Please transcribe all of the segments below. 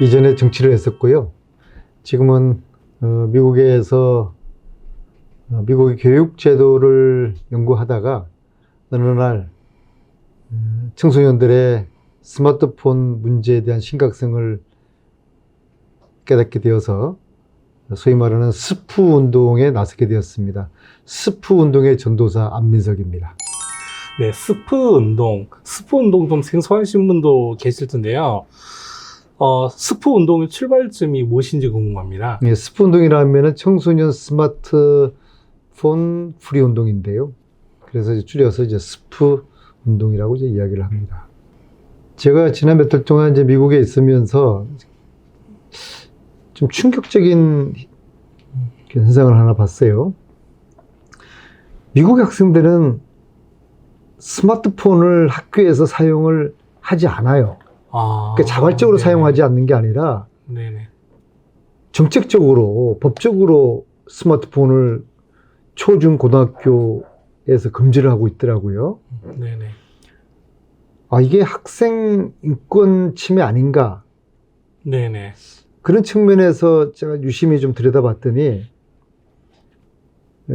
이전에 정치를 했었고요. 지금은 어, 미국에서 어, 미국의 교육 제도를 연구하다가 어느 날 음, 청소년들의 스마트폰 문제에 대한 심각성을 깨닫게 되어서 소위 말하는 스프 운동에 나서게 되었습니다. 스프 운동의 전도사 안민석입니다. 네, 스프 운동. 스프 운동 좀 생소하신 분도 계실 텐데요. 어, 스프 운동의 출발점이 무엇인지 궁금합니다. 예, 스프 운동이라면 청소년 스마트폰 프리 운동인데요. 그래서 이제 줄여서 이제 스프 운동이라고 이제 이야기를 합니다. 제가 지난 몇 달 동안 이제 미국에 있으면서 좀 충격적인 현상을 하나 봤어요. 미국 학생들은 스마트폰을 학교에서 사용을 하지 않아요. 아, 그러니까 자발적으로 네네. 사용하지 않는 게 아니라 네네. 정책적으로 법적으로 스마트폰을 초중 고등학교에서 금지를 하고 있더라고요. 네네. 아 이게 학생 인권 침해 아닌가 네네. 그런 측면에서 제가 유심히 좀 들여다봤더니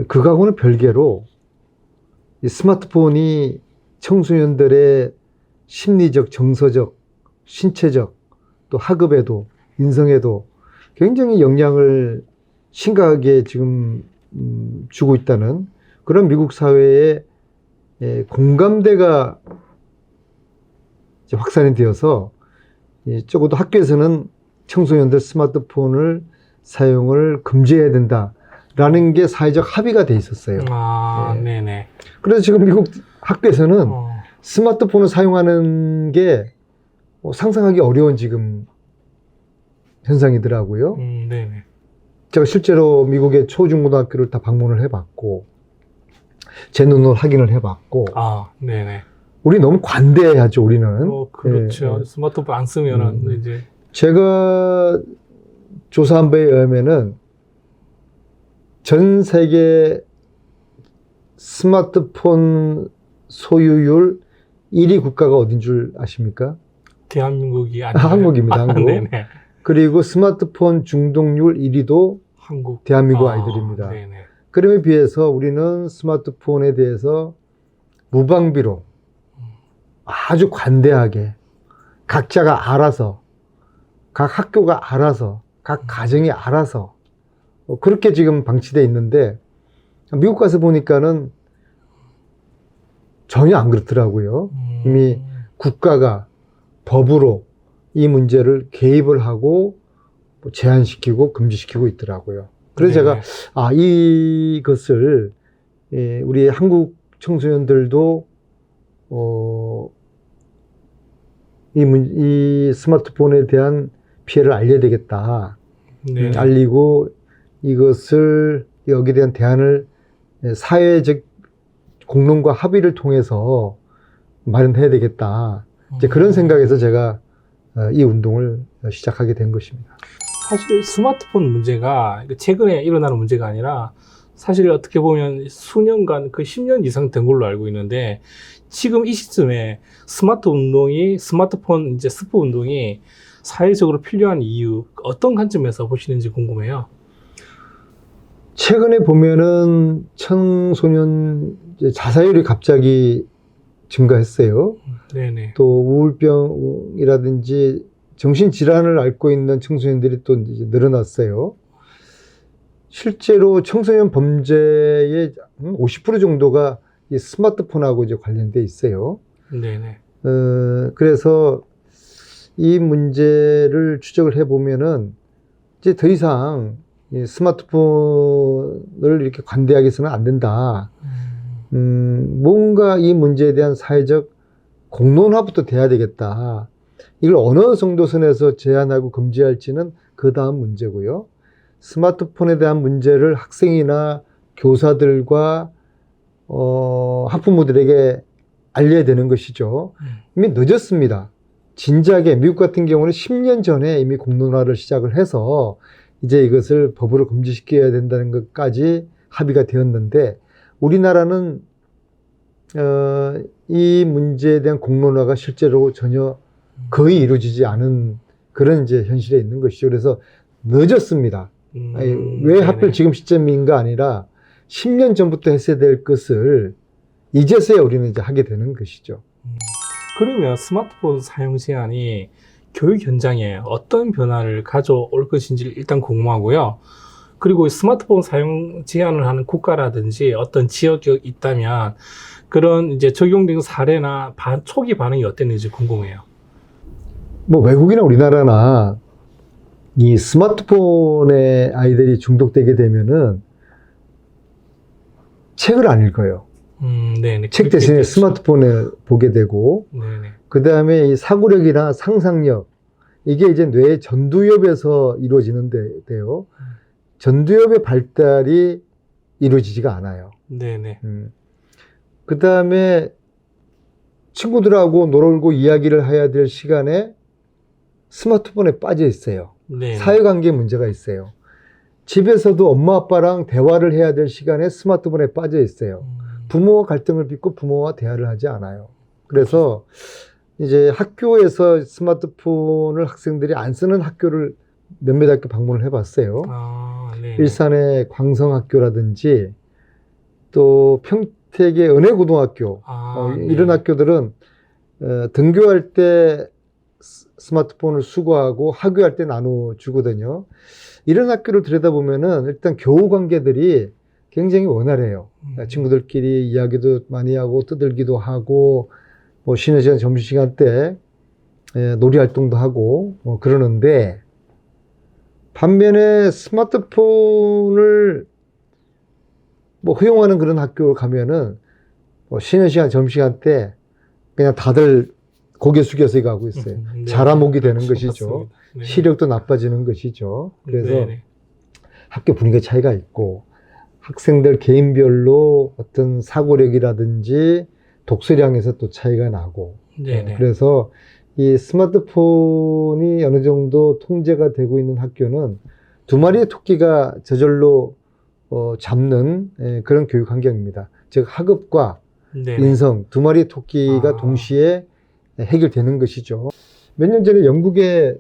그거하고는 별개로 이 스마트폰이 청소년들의 심리적, 정서적, 신체적 또 학업에도 인성에도 굉장히 영향을 심각하게 지금 음, 주고 있다는 그런 미국 사회의 예, 공감대가 이제 확산이 되어서 이 적어도 학교에서는 청소년들 스마트폰을 사용을 금지해야 된다라는 게 사회적 합의가 돼 있었어요. 아, 네. 네네. 그래서 지금 미국 학교에서는 어, 스마트폰을 사용하는 게 뭐 상상하기 어려운 지금 현상이더라고요. 음, 네네. 제가 실제로 미국의 초중고등학교를 다 방문을 해봤고 제 눈으로 확인을 해봤고 아, 네네. 우리 너무 관대하죠 우리는. 어, 그렇죠. 예, 예. 스마트폰 안 쓰면은 음. 이제 제가 조사한 바에 의하면은 전 세계 스마트폰 소유율 1위 국가가 어딘 줄 아십니까? 대한민국이 아, 아니에요. 한국입니다, 아, 한국. 네네. 그리고 스마트폰 중독률 1위도 한국. 대한민국 아, 아이들입니다. 네네. 그럼에 비해서 우리는 스마트폰에 대해서 무방비로 아주 관대하게 각자가 알아서 각 학교가 알아서 각 가정이 알아서 어, 그렇게 지금 방치돼 있는데 미국 가서 보니까는 전혀 안 그렇더라고요. 음, 이미 국가가 법으로 이 문제를 개입을 하고 뭐 제한시키고 금지시키고 있더라고요. 그래서 제가 네네. 아, 이것을, 예, 우리 한국 청소년들도, 어, 이 문, 이 스마트폰에 대한 피해를 알려야 되겠다. 음, 알리고 이것을, 여기에 대한 대안을 예, 사회적 공론과 합의를 통해서 마련해야 되겠다. 이제 그런 음. 생각에서 제가 어, 이 운동을 시작하게 된 것입니다. 사실 스마트폰 문제가 최근에 일어나는 문제가 아니라 사실 어떻게 보면 수년간 그 10년 이상 된 걸로 알고 있는데 지금 이 시점에 스마트 운동이 스마트폰 이제 스프 운동이 사회적으로 필요한 이유 어떤 관점에서 보시는지 궁금해요. 최근에 보면은 청소년 자살률이 갑자기 증가했어요. 네네. 또 우울병이라든지 정신질환을 앓고 있는 청소년들이 또 이제 늘어났어요. 실제로 청소년 범죄의 50% 정도가 이 스마트폰하고 이제 관련돼 있어요. 네네. 어, 그래서 이 문제를 추적을 해보면은 이제 더 이상 이 스마트폰을 이렇게 관대하게 해서는 안 된다. 음, 음, 뭔가 이 문제에 대한 사회적 공론화부터 돼야 되겠다. 이걸 어느 정도 선에서 제한하고 금지할지는 그 다음 문제고요. 스마트폰에 대한 문제를 학생이나 교사들과 어, 학부모들에게 알려야 되는 것이죠. 음. 이미 늦었습니다. 진작에 미국 같은 경우는 10년 전에 이미 공론화를 시작을 해서 이제 이것을 법으로 금지시켜야 된다는 것까지 합의가 되었는데 우리나라는 어, 이 문제에 대한 공론화가 실제로 전혀 거의 이루어지지 않은 그런 이제 현실에 있는 것이죠. 그래서 늦었습니다. 음, 아니, 왜 네네. 하필 지금 시점인가 아니라 10년 전부터 했어야 될 것을 이제서야 우리는 이제 하게 되는 것이죠. 그러면 스마트폰 사용 제한이 교육 현장에 어떤 변화를 가져올 것인지 일단 궁금하고요. 그리고 스마트폰 사용 제한을 하는 국가라든지 어떤 지역이 있다면 그런 이제 적용된 사례나 반- 초기 반응이 어땠는지 궁금해요. 뭐 외국이나 우리나라나 이 스마트폰에 아이들이 중독되게 되면은 책을 안 읽어요. 음, 네네. 책 대신에 그렇겠죠. 스마트폰을 보게 되고 네네. 그 다음에 이 사고력이나 상상력 이게 이제 뇌 전두엽에서 이루어지는데요. 전두엽의 발달이 이루어지지가 않아요. 네네. 그 다음에 친구들하고 놀고 이야기를 해야 될 시간에 스마트폰에 빠져 있어요. 네. 사회관계에 문제가 있어요. 집에서도 엄마 아빠랑 대화를 해야 될 시간에 스마트폰에 빠져 있어요. 음, 부모와 갈등을 빚고 부모와 대화를 하지 않아요. 그래서 이제 학교에서 스마트폰을 학생들이 안 쓰는 학교를 몇몇 학교 방문을 해봤어요. 아, 네. 일산의 광성학교라든지 또 평택의 은혜고등학교 아, 어, 네. 이런 학교들은 어, 등교할 때 스- 스마트폰을 수거하고 하교할 때 나눠주거든요. 이런 학교를 들여다보면은 일단 교우 관계들이 굉장히 원활해요. 음, 친구들끼리 이야기도 많이 하고 뜨들기도 하고 뭐 쉬는 시간 점심시간 때 예, 놀이 활동도 하고 뭐 그러는데 반면에 스마트폰을 뭐 허용하는 그런 학교 가면은 뭐 쉬는 시간 점심시간 때 그냥 다들 고개 숙여서 하고 있어요. 음, 네. 자라목이 되는 것이죠. 맞습니다. 네. 시력도 나빠지는 것이죠. 그래서 네 네. 학교 분위기 차이가 있고 학생들 개인별로 어떤 사고력이라든지 독서량에서 또 차이가 나고 네 네. 그래서 이 스마트폰이 어느 정도 통제가 되고 있는 학교는 두 마리의 토끼가 저절로 어, 잡는 예, 그런 교육 환경입니다. 즉 학업과 네네. 인성 두 마리의 토끼가 아. 동시에 해결되는 것이죠. 몇 년 전에 영국의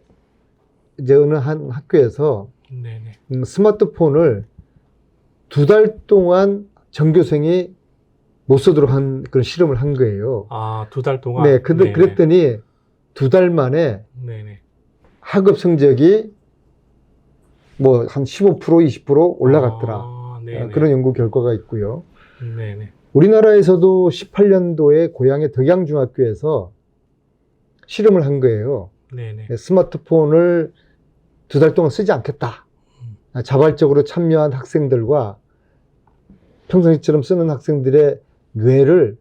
이제 어느 한 학교에서 네네. 음, 스마트폰을 두 달 동안 전교생이 못 쓰도록 한 그런 실험을 한 거예요. 아, 두 달 동안. 네, 근데 네네. 그랬더니 두 달 만에 네네. 학업 성적이 뭐 한 15% 20% 올라갔더라. 아. 어, 그런 연구 결과가 있고요. 네네. 우리나라에서도 18년도에 고향의 덕양중학교에서 실험을 한 거예요. 네네. 스마트폰을 두 달 동안 쓰지 않겠다. 음. 자발적으로 참여한 학생들과 평상시처럼 쓰는 학생들의 뇌를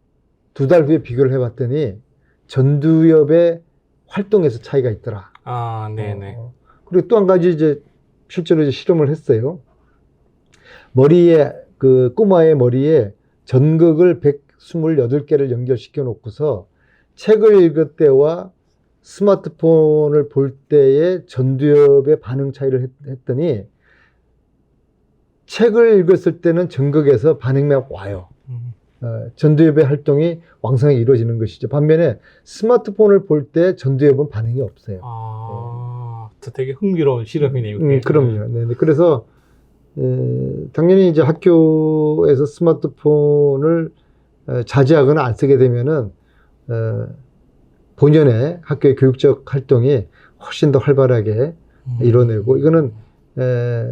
두 달 후에 비교를 해봤더니 전두엽의 활동에서 차이가 있더라. 아, 네네. 어, 그리고 또 한 가지 이제 실제로 이제 실험을 했어요. 머리에 그 꼬마의 머리에 전극을 128개를 연결시켜 놓고서 책을 읽을 때와 스마트폰을 볼 때의 전두엽의 반응 차이를 했, 했더니 책을 읽었을 때는 전극에서 반응이 막 와요. 음, 어, 전두엽의 활동이 왕성하게 이루어지는 것이죠. 반면에 스마트폰을 볼 때 전두엽은 반응이 없어요. 아, 저 되게 흥미로운 실험이네요. 그게. 음, 그럼요. 네, 네. 그래서 에, 당연히 이제 학교에서 스마트폰을 에, 자제하거나 안 쓰게 되면은 어, 본연의 학교의 교육적 활동이 훨씬 더 활발하게 음. 이뤄내고 이거는 에,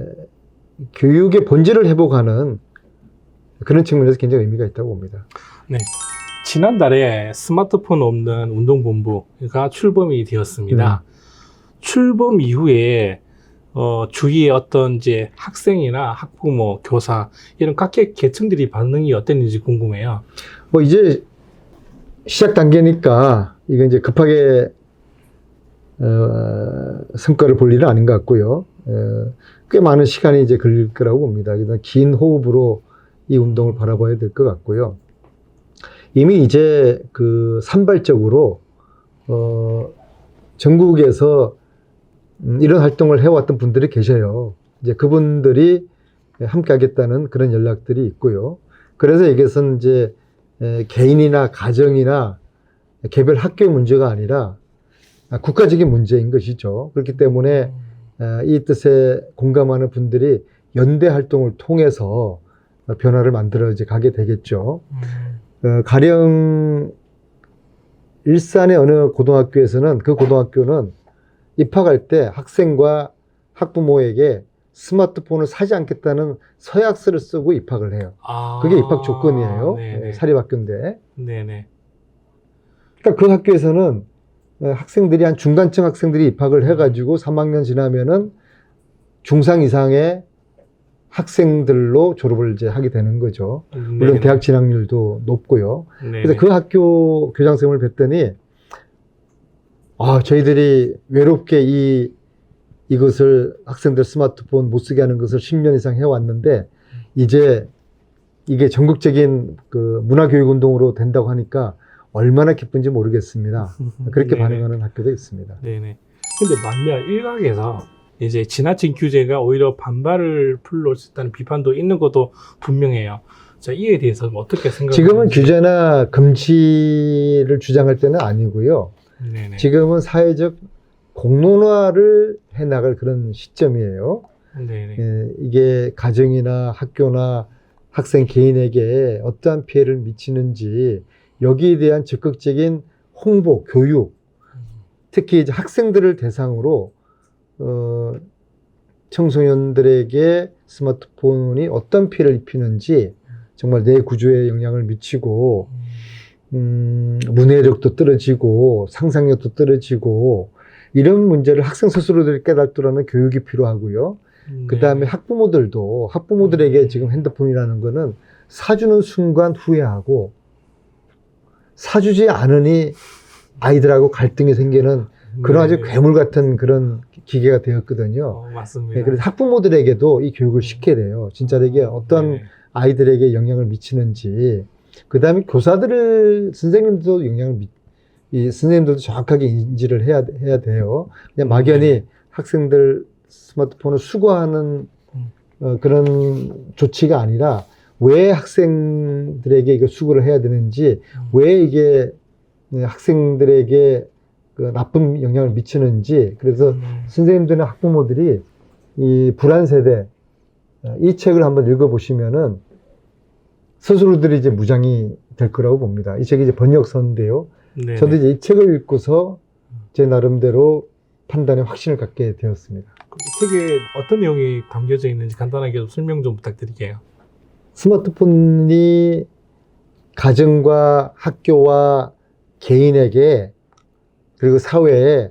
교육의 본질을 회복하는 그런 측면에서 굉장히 의미가 있다고 봅니다. 지난달에 스마트폰 없는 운동본부가 출범이 되었습니다. 음. 출범 이후에 어, 주위의 어떤 이제 학생이나 학부모, 교사 이런 각계 계층들이 반응이 어땠는지 궁금해요. 뭐 이제 시작 단계니까 이거 이제 급하게 어, 성과를 볼 일은 아닌 것 같고요. 어, 꽤 많은 시간이 이제 걸릴 거라고 봅니다. 긴 호흡으로 이 운동을 바라봐야 될 것 같고요. 이미 이제 그 산발적으로 어, 전국에서 음, 이런 활동을 해왔던 분들이 계셔요. 이제 그분들이 함께 하겠다는 그런 연락들이 있고요. 그래서 이것은 이제 에, 개인이나 가정이나 개별 학교의 문제가 아니라 아, 국가적인 문제인 것이죠. 그렇기 때문에 어, 이 뜻에 공감하는 분들이 연대 활동을 통해서 어, 변화를 만들어 이제 가게 되겠죠. 음, 어, 가령 일산의 어느 고등학교에서는 그 고등학교는 입학할 때 학생과 학부모에게 스마트폰을 사지 않겠다는 서약서를 쓰고 입학을 해요. 아, 그게 입학 조건이에요. 네네. 예, 사립학교인데. 네네. 그러니까 그 학교에서는 어, 학생들이 한 중간층 학생들이 입학을 해가지고 3학년 지나면은 중상 이상의 학생들로 졸업을 이제 하게 되는 거죠. 물론 네네. 대학 진학률도 높고요. 네네. 그래서 그 학교 교장 선생님을 뵀더니 아 저희들이 외롭게 이 이것을 학생들 스마트폰 못 쓰게 하는 것을 10년 이상 해왔는데 이제 이게 전국적인 그 문화교육 운동으로 된다고 하니까 얼마나 기쁜지 모르겠습니다. 그렇게. 반응하는 학교도 있습니다. 네네. 근데 만면 일각에서 이제 지나친 규제가 오히려 반발을 불러올 수 있다는 비판도 있는 것도 분명해요. 자, 이에 대해서 어떻게 생각하세요? 지금은 규제나 금지를 주장할 때는 아니고요. 네네. 지금은 사회적 공론화를 해 나갈 그런 시점이에요. 예, 이게 가정이나 학교나 학생 개인에게 어떠한 피해를 미치는지 여기에 대한 적극적인 홍보, 교육, 특히 이제 학생들을 대상으로 어, 청소년들에게 스마트폰이 어떤 피해를 입히는지 정말 내 구조에 영향을 미치고 음, 문해력도 떨어지고 상상력도 떨어지고 이런 문제를 학생 스스로들이 깨닫도록 교육이 필요하고요. 그 다음에 네. 학부모들도 학부모들에게 지금 핸드폰이라는 거는 사주는 순간 후회하고 사주지 않으니 아이들하고 갈등이 생기는 그런 아주 네네. 괴물 같은 그런 기계가 되었거든요. 어, 맞습니다. 네, 그래서 학부모들에게도 이 교육을 시켜야 돼요. 진짜 이게 어떤 네네. 아이들에게 영향을 미치는지. 그 다음에 교사들을, 선생님도 영향을 미, 이 선생님들도 정확하게 인지를 해야, 해야 돼요. 그냥 막연히 학생들 스마트폰을 수거하는 음. 어, 그런 조치가 아니라 왜 학생들에게 이거 수거를 해야 되는지, 음. 왜 이게 네, 학생들에게 그 나쁜 영향을 미치는지, 그래서 음. 선생님들이나 학부모들이 이 불안 세대 어, 이 책을 한번 읽어보시면은 스스로들이 이제 무장이 될 거라고 봅니다. 이 책이 이제 번역서인데요. 네네. 저도 이제 이 책을 읽고서 제 나름대로 판단에 확신을 갖게 되었습니다. 이 책에 어떤 내용이 담겨져 있는지 간단하게 좀 설명 좀 부탁드릴게요. 스마트폰이 가정과 학교와 개인에게 그리고 사회에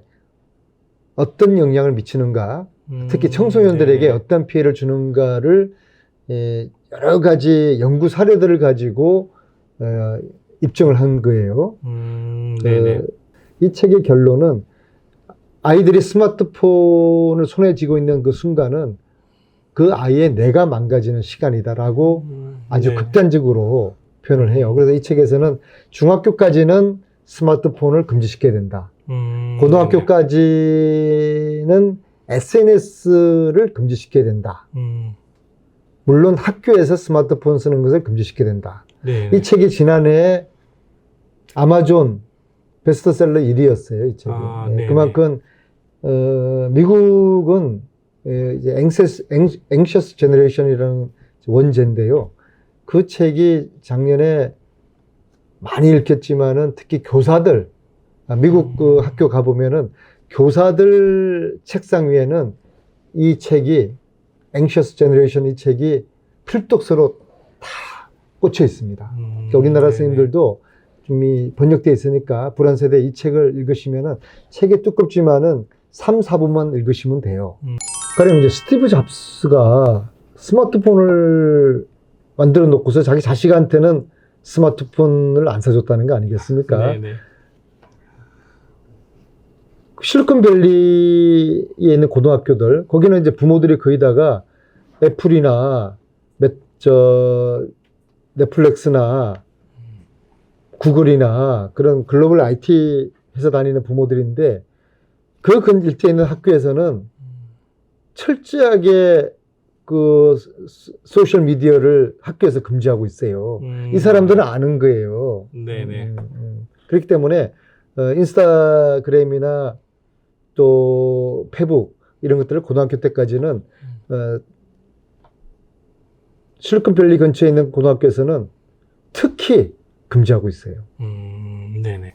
어떤 영향을 미치는가, 특히 음, 청소년들에게 네네. 어떤 피해를 주는가를 예, 여러 가지 연구 사례들을 가지고 어, 입증을 한 거예요. 음, 그, 네네. 이 책의 결론은 아이들이 스마트폰을 손에 쥐고 있는 그 순간은 그 아이의 뇌가 망가지는 시간이다라고 음, 아주 네. 극단적으로 표현을 해요. 그래서 이 책에서는 중학교까지는 스마트폰을 금지시켜야 된다. 음. 고등학교까지는 SNS를 금지시켜야 된다. 음, 물론 학교에서 스마트폰 쓰는 것을 금지시켜야 된다. 네. 이 책이 지난해 아마존 베스트셀러 1위였어요. 이 책이. 아, 예, 네네. 그만큼 어, 미국은 예, 이제 앵세스, 앵, 앵셔스 제너레이션이라는 원제인데요. 그 책이 작년에 많이 읽혔지만은 특히 교사들 아, 미국 음. 그 학교 가보면은 교사들 책상 위에는 이 책이 앵셔스 제너레이션 이 책이 필독서로 다 꽂혀 있습니다. 음, 그러니까 우리나라 네네. 선생님들도 좀이 번역돼 있으니까 불안 세대 이 책을 읽으시면은 책이 두껍지만은 3, 4분만 읽으시면 돼요. 음. 가령 이제 스티브 잡스가 스마트폰을 만들어 놓고서 자기 자식한테는 스마트폰을 안 사줬다는 거 아니겠습니까? 네네. 실리콘밸리에 있는 고등학교들 거기는 이제 부모들이 거의 다가 애플이나 몇, 저 넷플릭스나 구글이나 그런 글로벌 IT 회사 다니는 부모들인데 그 근 일대에 있는 학교에서는 철저하게 그 소- 소셜 미디어를 학교에서 금지하고 있어요. 음, 이 사람들은 아는 거예요. 네네. 음, 음. 그렇기 때문에 어, 인스타그램이나 또 페북 이런 것들을 고등학교 때까지는 어, 실리콘밸리 근처에 있는 고등학교에서는 특히 금지하고 있어요. 음, 네네.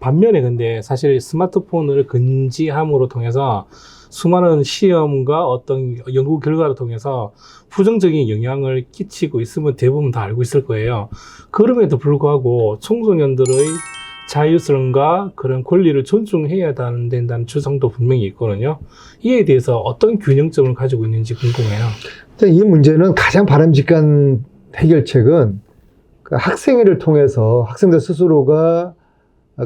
반면에 근데 사실 스마트폰을 금지함으로 통해서 수많은 시험과 어떤 연구 결과를 통해서 부정적인 영향을 끼치고 있으면 대부분 다 알고 있을 거예요. 그럼에도 불구하고 청소년들의 자유스러움과 그런 권리를 존중해야 된다는 주장도 분명히 있거든요. 이에 대해서 어떤 균형점을 가지고 있는지 궁금해요. 이 문제는 가장 바람직한 해결책은 그 학생회를 통해서 학생들 스스로가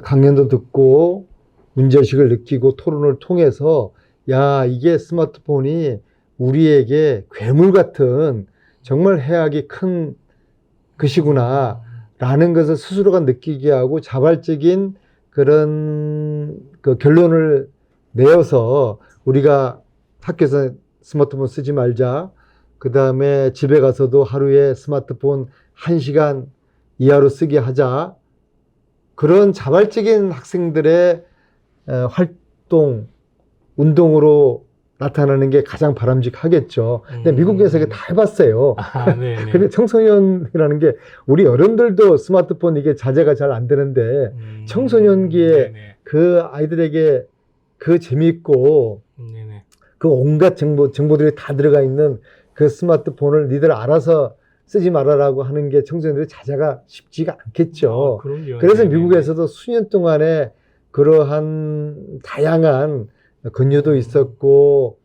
강연도 듣고 문제의식을 느끼고 토론을 통해서 야, 이게 스마트폰이 우리에게 괴물 같은 정말 해악이 큰 것이구나. 라는 것을 스스로가 느끼게 하고 자발적인 그런 그 결론을 내어서 우리가 학교에서 스마트폰 쓰지 말자. 그 다음에 집에 가서도 하루에 스마트폰 1시간 이하로 쓰게 하자. 그런 자발적인 학생들의 에, 활동, 운동으로 나타나는 게 가장 바람직하겠죠. 근데 음. 미국에서 이게 다 해봤어요. 아, 네네. 근데 청소년이라는 게 우리 어른들도 스마트폰 이게 자제가 잘 안 되는데 음, 청소년기에 네네. 그 아이들에게 그 재미있고 네네. 그 온갖 정보, 정보들이 다 들어가 있는 그 스마트폰을 니들 알아서 쓰지 말아라고 하는 게 청소년들의 자제가 쉽지가 않겠죠. 아, 그럼요. 그래서 네네. 미국에서도 수년 동안에 그러한 다양한 권유도 있었고,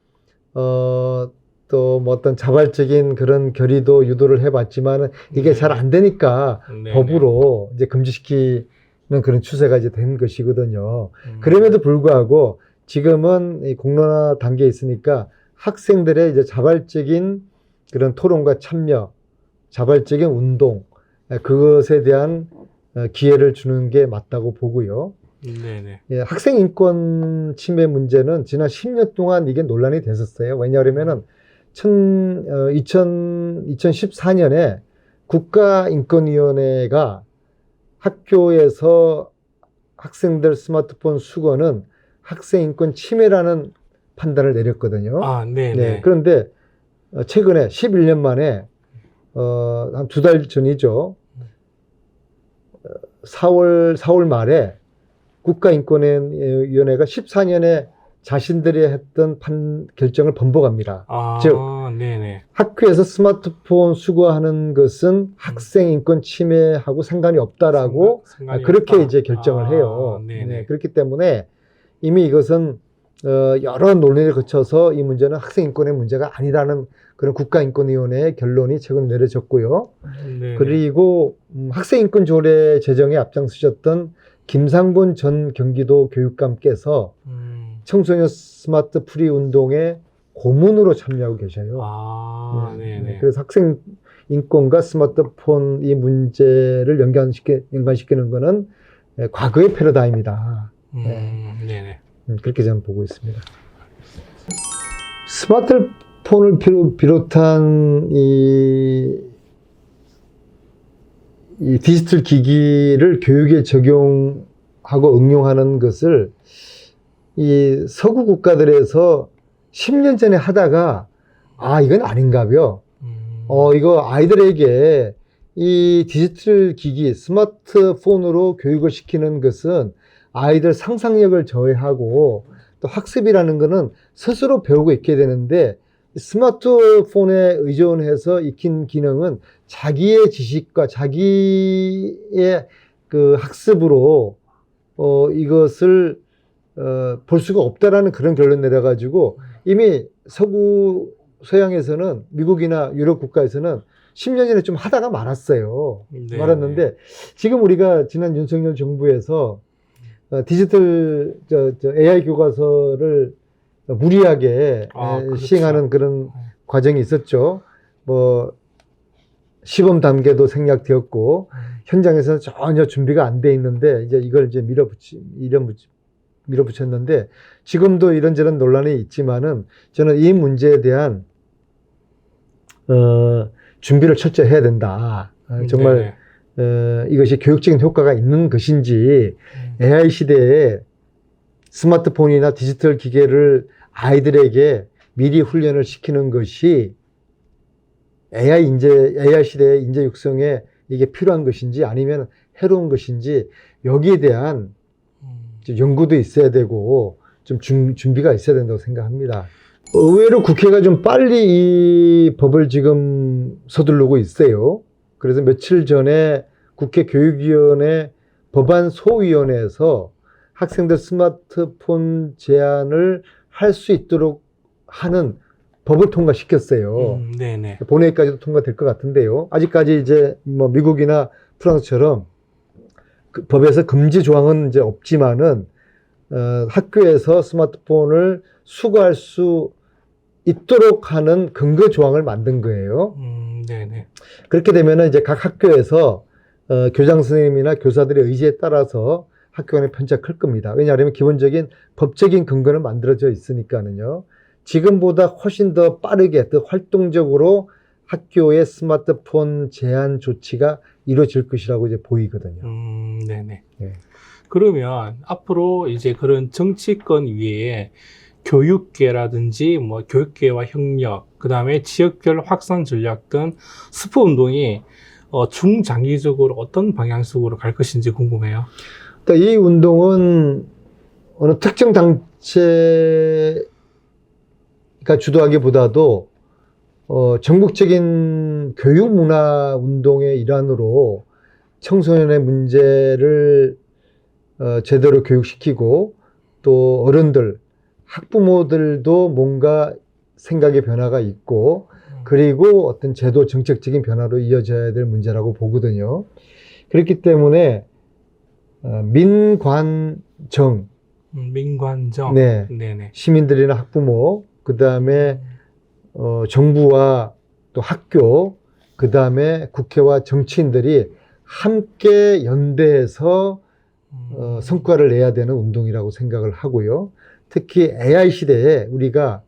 어, 또 뭐 어떤 자발적인 그런 결의도 유도를 해봤지만 이게 네. 잘안 되니까 네네. 법으로 이제 금지시키는 그런 추세가 이제 된 것이거든요. 음. 그럼에도 불구하고 지금은 이 공론화 단계에 있으니까 학생들의 이제 자발적인 그런 토론과 참여, 자발적인 운동, 에, 그것에 대한 어, 기회를 주는 게 맞다고 보고요. 네네. 예, 학생 인권 침해 문제는 지난 10년 동안 이게 논란이 됐었어요. 왜냐하면은 천, 어, 2000, 2014년에 국가인권위원회가 학교에서 학생들 스마트폰 수거는 학생 인권 침해라는 판단을 내렸거든요. 아, 네네. 네, 그런데 어, 최근에 11년 만에 어, 한 두 달 전이죠. 어, 4월 4월 말에 국가인권위원회가 14년에 자신들이 했던 판 결정을 번복합니다. 아, 즉, 네네. 학교에서 스마트폰 수거하는 것은 학생 인권 침해하고 상관이 없다라고 상관- 아, 그렇게 없다. 이제 결정을 아, 해요. 네, 그렇기 때문에 이미 이것은 어, 여러 논의를 거쳐서 이 문제는 학생 인권의 문제가 아니라는 그런 국가인권위원회의 결론이 최근 내려졌고요. 네네. 그리고 음, 학생 인권 조례 제정에 앞장서셨던 김상곤 전 경기도 교육감께서 음. 청소년 스마트 프리 운동에 고문으로 참여하고 계셔요. 아, 네, 네네. 그래서 학생 인권과 스마트폰 이 문제를 연관시키, 연관시키는 것은 예, 과거의 패러다임이다. 음, 네. 네네. 음, 그렇게 저는 보고 있습니다. 스마트폰을 비롯- 비롯한 이, 이 디지털 기기를 교육에 적용하고 응용하는 것을 이 서구 국가들에서 10년 전에 하다가 아, 이건 아닌가벼. 음. 어, 이거 아이들에게 이 디지털 기기, 스마트폰으로 교육을 시키는 것은 아이들 상상력을 저해하고 또 학습이라는 거는 스스로 배우고 있게 되는데 스마트폰에 의존해서 익힌 기능은 자기의 지식과 자기의 그 학습으로 어, 이것을 어, 볼 수가 없다라는 그런 결론 내려가지고 이미 서구 서양에서는 미국이나 유럽 국가에서는 10년 전에 좀 하다가 말았어요. 네, 말았는데 지금 우리가 지난 윤석열 정부에서 어, 디지털 저, 저 AI 교과서를 무리하게 아, 에, 그렇죠. 시행하는 그런 과정이 있었죠. 뭐 시범 단계도 생략되었고 현장에서는 전혀 준비가 안 돼 있는데 이제 이걸 이제 밀어붙이 밀어붙이 밀어붙였는데 지금도 이런저런 논란이 있지만은 저는 이 문제에 대한 어, 준비를 철저히 해야 된다. 어, 정말 네네. 어, 이것이 교육적인 효과가 있는 것인지 음. AI 시대에 스마트폰이나 디지털 기계를 아이들에게 미리 훈련을 시키는 것이 AI 인재, AI 시대의 인재 육성에 이게 필요한 것인지 아니면 해로운 것인지 여기에 대한 음, 좀 연구도 있어야 되고 좀 준, 준비가 있어야 된다고 생각합니다. 의외로 국회가 좀 빨리 이 법을 지금 서두르고 있어요. 그래서 며칠 전에 국회 교육위원회 법안 소위원회에서 학생들 스마트폰 제한을 할 수 있도록 하는 법을 통과시켰어요. 음, 네네. 본회의까지도 통과될 것 같은데요. 아직까지 이제 뭐 미국이나 프랑스처럼 그 법에서 금지 조항은 이제 없지만은 어, 학교에서 스마트폰을 수거할 수 있도록 하는 근거 조항을 만든 거예요. 음, 네네. 그렇게 되면은 이제 각 학교에서 어, 교장 선생님이나 교사들의 의지에 따라서 학교 간의 편차가 클 겁니다. 왜냐하면 기본적인 법적인 근거는 만들어져 있으니까는요. 지금보다 훨씬 더 빠르게, 더 활동적으로 학교의 스마트폰 제한 조치가 이루어질 것이라고 이제 보이거든요. 음, 네네. 네. 그러면 앞으로 이제 그런 정치권 위에 교육계라든지 뭐 교육계와 협력, 그 다음에 지역별 확산 전략 등 스포 운동이 어, 중장기적으로 어떤 방향 속으로 갈 것인지 궁금해요. 그러니까 이 운동은 어느 특정 단체 가 주도하기보다도 어, 전국적인 교육 문화 운동의 일환으로 청소년의 문제를 어, 제대로 교육시키고 또 어른들, 학부모들도 뭔가 생각의 변화가 있고 그리고 어떤 제도 정책적인 변화로 이어져야 될 문제라고 보거든요. 그렇기 때문에 어, 민관정, 음, 민관정. 네, 네네. 시민들이나 학부모, 그 다음에 어, 정부와 또 학교, 그 다음에 국회와 정치인들이 함께 연대해서 음, 어, 성과를 내야 되는 운동이라고 생각을 하고요. 특히 AI 시대에 우리가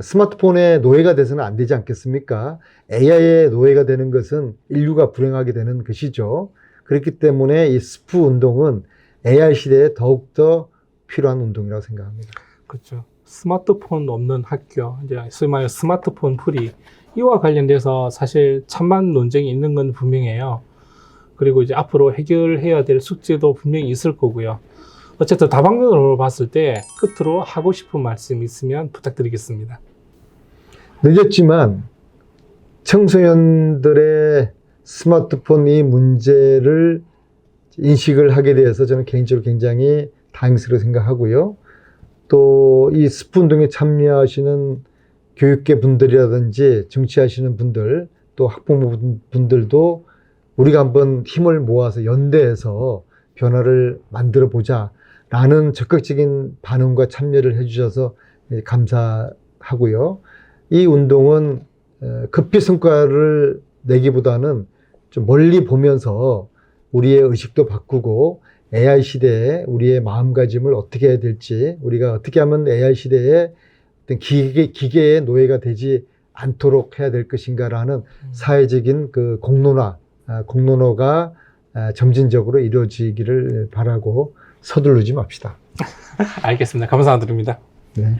스마트폰의 노예가 돼서는 안 되지 않겠습니까? AI의 노예가 되는 것은 인류가 불행하게 되는 것이죠. 그렇기 때문에 이 스프 운동은 AI 시대에 더욱더 필요한 운동이라고 생각합니다. 그렇죠. 스마트폰 없는 학교, 이제 소위 말해 스마트폰 프리 이와 관련돼서 사실 찬반 논쟁이 있는 건 분명해요. 그리고 이제 앞으로 해결해야 될 숙제도 분명히 있을 거고요. 어쨌든 다방면으로 봤을 때 끝으로 하고 싶은 말씀 있으면 부탁드리겠습니다. 늦었지만 청소년들의 스마트폰 이 문제를 인식을 하게 되어서 저는 개인적으로 굉장히 다행스러워 생각하고요. 또 이 스프 운동에 참여하시는 교육계 분들이라든지 정치하시는 분들 또 학부모 분들도 우리가 한번 힘을 모아서 연대해서 변화를 만들어 보자 라는 적극적인 반응과 참여를 해주셔서 감사하고요. 이 운동은 어, 급히 성과를 내기보다는 좀 멀리 보면서 우리의 의식도 바꾸고 AI 시대에 우리의 마음가짐을 어떻게 해야 될지, 우리가 어떻게 하면 AI 시대에 어떤 기계, 기계의 노예가 되지 않도록 해야 될 것인가라는 음. 사회적인 그 공론화, 아, 공론화가 아, 점진적으로 이루어지기를 바라고 서두르지 맙시다. 알겠습니다. 감사드립니다. 네.